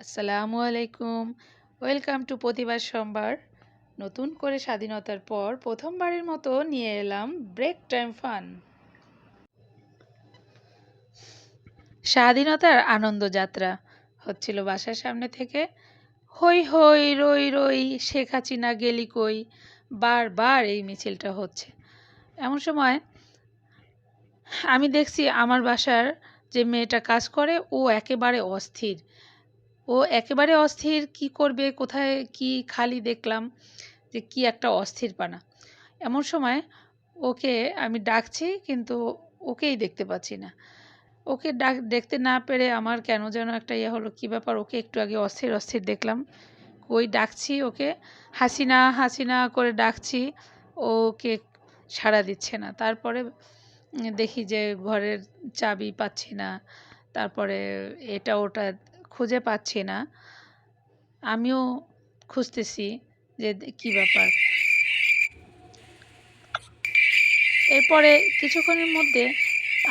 আসসালামু আলাইকুম। Welcome to প্রতিবার সোমবার। নতুন করে স্বাধীনতার পর প্রথমবারের মতো নিয়ে এলাম ব্রেক টাইম ফান। স্বাধীনতার আনন্দ যাত্রা হচ্ছিল বাসার সামনে থেকে। হই হই, রই রই, শেখ হাসিনা গেলি কই? বারবার এই মিছিলটা হচ্ছে। এমন সময় আমি দেখছি আমার বাসার যে মেয়েটা কাজ করে, ও একেবারে অস্থির। ও একেবারে অস্থির, কি করবে, কোথায় কি খালি দেখলাম যে কি একটা অস্থির পানা। এমন সময় ওকে আমি ডাকছি কিন্তু ওকেই দেখতে পাচ্ছি না। ওকে ডাক, দেখতে না পেরে আমার কেন যেন একটা ইয়ে হলো, কী ব্যাপার, ওকে একটু আগে অস্থির অস্থির দেখলাম। ওই ডাকছি ওকে? হাসিনা হাসিনা করে ডাকছি, ওকে সাড়া দিচ্ছে না। তারপরে দেখি যে ঘরের চাবি পাচ্ছি না। তারপরে এটা, ওটা খুঁজে পাচ্ছি না। আমিও খুঁজতেছি যে কি ব্যাপার। এরপরে কিছুক্ষণের মধ্যে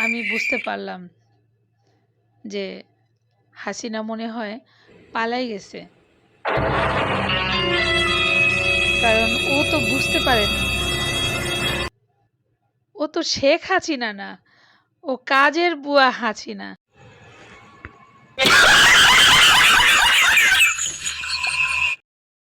আমি বুঝতে পারলাম যে হাসিনা মনে হয় পালাই গেছে। কারণ ও তো বুঝতে পারেনি ও তো শেখ হাসিনা না, ও কাজের বুয়া হাসিনা।